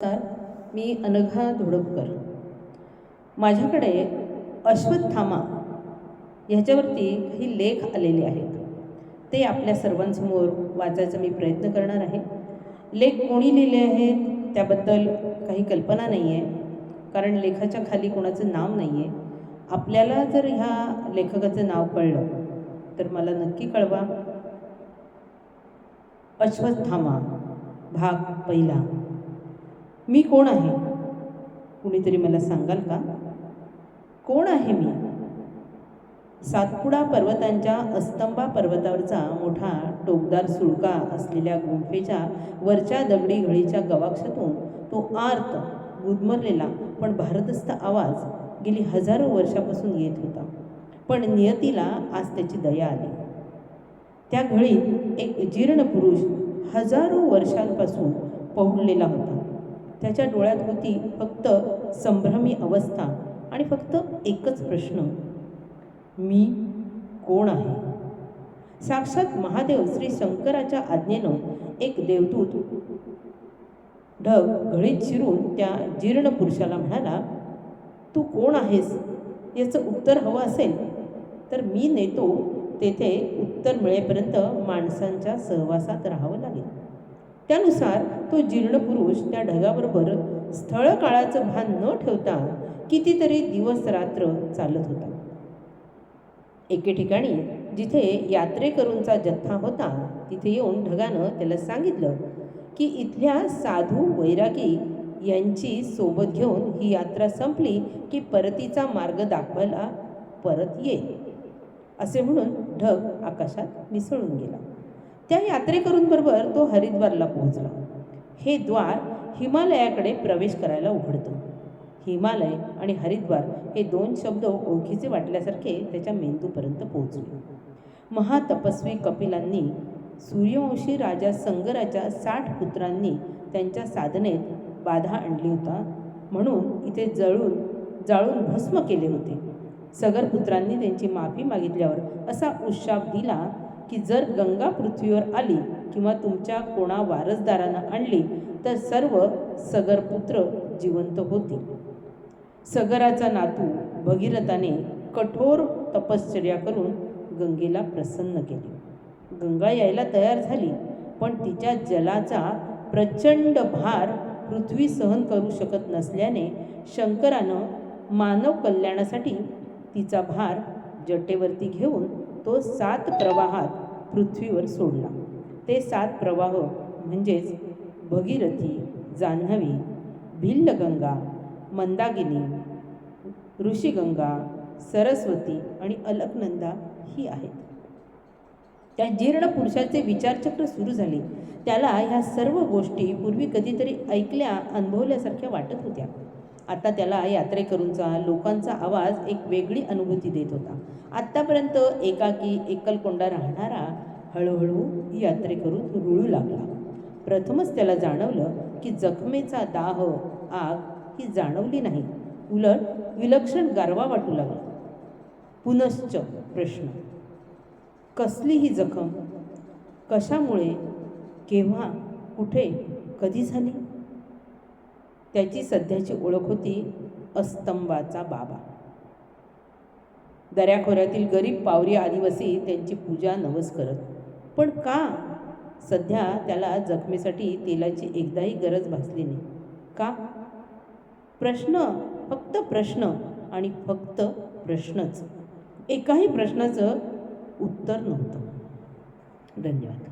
नमस्कार मी अनघा धोडपकर. माझ्याकडे अश्वत्थामा ह्याच्यावरती काही लेख आलेले आहेत. ते आपल्या सर्वांसमोर वाचायचा मी प्रयत्न करणार आहे. लेख कोणी लिहिले आहेत त्याबद्दल काही कल्पना नाही आहे कारण लेखाच्या खाली कोणाचं नाव नाही आहे आपल्याला जर ह्या लेखकाचं नाव कळलं तर मला नक्की कळवा. अश्वत्थामा भाग पहिला. मी कोण आहे? कुणीतरी मला सांगाल का? कोण आहे मी? सातपुडा पर्वतांच्या अस्तंबा पर्वतावरचा मोठा टोकदार सुळका असलेल्या गुंफेच्या वरच्या दगडी घळीच्या गवाक्षातून तो आर्त गुदमरलेला पण भारदस्त आवाज गेली हजारो वर्षापासून येत होता. पण नियतीला आज त्याची दया आली. त्या घळीत एक जीर्ण पुरुष हजारो वर्षांपासून पहुडलेला होता. त्याच्या डोळ्यात होती फक्त संभ्रमी अवस्था आणि फक्त एकच प्रश्न. मी कोण आहे? साक्षात महादेव श्री शंकराच्या आज्ञेनं एक देवदूत ढग घळीत शिरून त्या जीर्ण पुरुषाला म्हणाला तू कोण आहेस? याचं उत्तर हवं असेल. तर मी नेतो तेथे उत्तर मिळेपर्यंत माणसांच्या सहवासात राहावं लागेल. त्यानुसार तो जीर्ण पुरुष त्या ढगाबरोबर स्थळ काळाचं भान न ठेवता कितीतरी दिवस रात्र चालत होता. एके ठिकाणी जिथे यात्रेकरूंचा जथ्था होता तिथे येऊन ढगानं त्याला सांगितलं की इथल्या साधू वैरागी यांची सोबत घेऊन ही यात्रा संपली की परतीचा मार्ग दाखवायला परत येईल असे म्हणून ढग आकाशात मिसळून गेला. त्या यात्रेकरूंबरोबर तो हरिद्वारला पोहोचला. हे द्वार हिमालयाकडे प्रवेश करायला उघडतं. हिमालय आणि हरिद्वार हे दोन शब्द ओळखीचे वाटल्यासारखे त्याच्या मेंदूपर्यंत पोहोचले. महातपस्वी कपिलांनी सूर्यवंशी राजा संगराच्या साठ पुत्रांनी त्यांच्या साधनेत बाधा आणली होता. म्हणून इथे जळून जाळून भस्म केले होते. सगरपुत्रांनी त्यांची माफी मागितल्यावर असा उशाप दिला की जर गंगा पृथ्वीवर आली किंवा तुमच्या कोणा वारसदारानं आणली तर सर्व सगरपुत्र जिवंत होतील. सगराचा नातू भगीरथाने कठोर तपश्चर्या करून गंगेला प्रसन्न केले. गंगा यायला तयार झाली पण तिच्या जलाचा प्रचंड भार पृथ्वी सहन करू शकत नसल्याने शंकरानं मानव कल्याणासाठी तिचा भार जटेवरती घेऊन तो सात प्रवाहात पृथ्वीवर सोडला. ते सात प्रवाह म्हणजेच भगीरथी जान्हवी भिल्लगंगा मंदागिनी ऋषीगंगा सरस्वती आणि अलकनंदा ही आहेत. त्या जीर्ण पुरुषाचे विचारचक्र सुरू झाले. त्याला ह्या सर्व गोष्टी पूर्वी कधीतरी ऐकल्या अनुभवल्यासारख्या वाटत होत्या. आता त्याला यात्रेकरूंचा लोकांचा आवाज एक वेगळी अनुभूती देत होता. आत्तापर्यंत एकाकी एकलकोंडा राहणारा हळूहळू यात्रेकरून रुळू लागला. प्रथमच त्याला जाणवलं की जखमेचा दाह आग ही जाणवली नाही. उलट विलक्षण गारवा वाटू लागला. पुनश्च प्रश्न. कसली ही जखम? कशामुळे? केव्हा? कुठे? कधी झाली? त्याची सध्याची ओळख होती अस्तंबाचा बाबा. दऱ्याखोऱ्यातील गरीब पावरी आदिवासी त्यांची पूजा नवस करत. पण का? सध्या त्याला जखमेसाठी तेलाची एकदाही गरज भासली नाही. का? प्रश्न फक्त प्रश्न आणि फक्त प्रश्नच. एकाही प्रश्नाचं उत्तर नव्हतं. धन्यवाद.